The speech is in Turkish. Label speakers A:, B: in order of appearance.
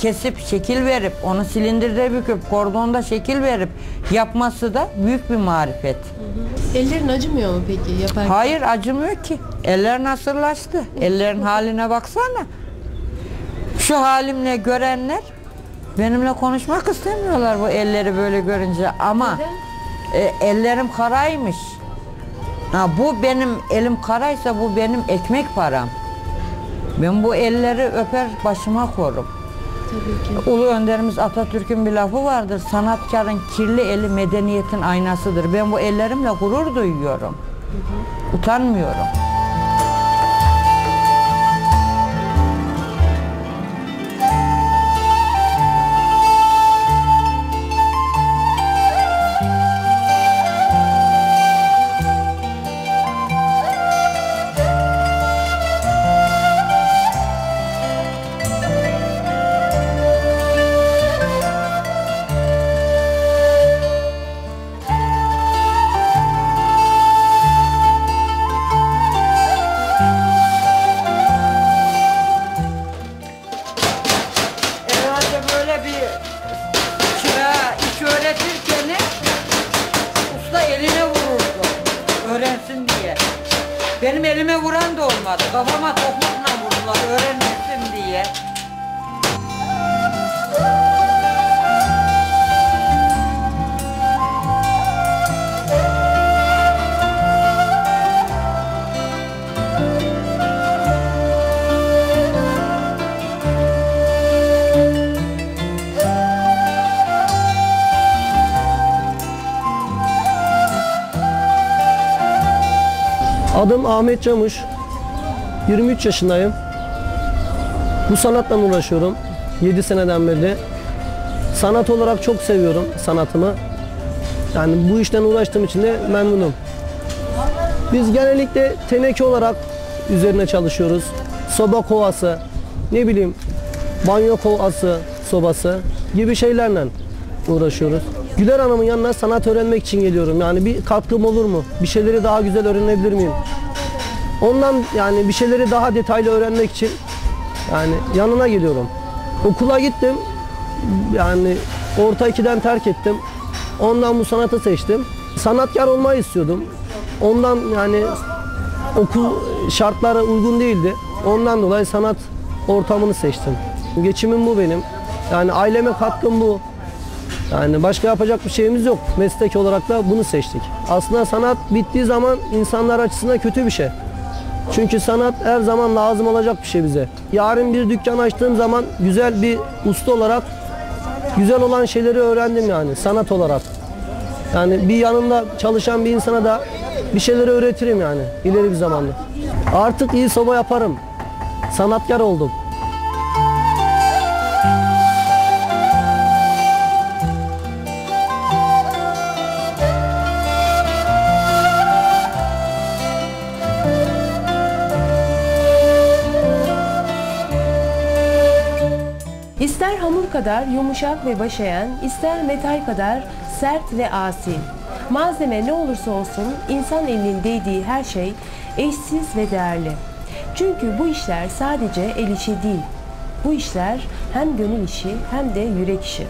A: kesip şekil verip onu silindirde büküp kordonda şekil verip yapması da büyük bir marifet.
B: Ellerin acımıyor mu peki yaparken?
A: Hayır acımıyor ki. Eller nasırlaştı. Ellerin haline baksana. Şu halimle görenler benimle konuşmak istemiyorlar bu elleri böyle görünce ama e, ellerim karaymış. Ha, bu benim elim karaysa bu benim ekmek param. Ben bu elleri öper başıma korum.
B: Tabii ki.
A: Ulu önderimiz Atatürk'ün bir lafı vardır. Sanatkarın kirli eli medeniyetin aynasıdır. Ben bu ellerimle gurur duyuyorum. Utanmıyorum. Elime vuran da olmadı. Kafama topukla vurdular öğrenmesin diye.
C: Adım Ahmet Camuş. 23 yaşındayım. Bu sanatla uğraşıyorum. 7 seneden beri. Sanat olarak çok seviyorum sanatımı. Yani bu işten uğraştığım için de memnunum. Biz genellikle teneke olarak üzerine çalışıyoruz. Soba kovası, ne bileyim banyo kovası, sobası gibi şeylerle uğraşıyoruz. Güler Hanım'ın yanına sanat öğrenmek için geliyorum. Yani bir katkım olur mu? Bir şeyleri daha güzel öğrenebilir miyim? Ondan yani bir şeyleri daha detaylı öğrenmek için yani yanına geliyorum. Okula gittim. Yani orta ikiden terk ettim. Ondan bu sanatı seçtim. Sanatkar olmayı istiyordum. Ondan yani okul şartlara uygun değildi. Ondan dolayı sanat ortamını seçtim. Geçimim bu benim. Yani aileme katkım bu. Yani başka yapacak bir şeyimiz yok. Meslek olarak da bunu seçtik. Aslında sanat bittiği zaman insanlar açısından kötü bir şey. Çünkü sanat her zaman lazım olacak bir şey bize. Yarın bir dükkan açtığım zaman güzel bir usta olarak güzel olan şeyleri öğrendim yani sanat olarak. Yani bir yanımda çalışan bir insana da bir şeyleri öğretirim yani ileri bir zamanda. Artık iyi soba yaparım. Sanatkar oldum.
B: İster hamur kadar yumuşak ve başayan, ister metal kadar sert ve asi. Malzeme ne olursa olsun insan elinin değdiği her şey eşsiz ve değerli. Çünkü bu işler sadece el işi değil. Bu işler hem gönül işi hem de yürek işi.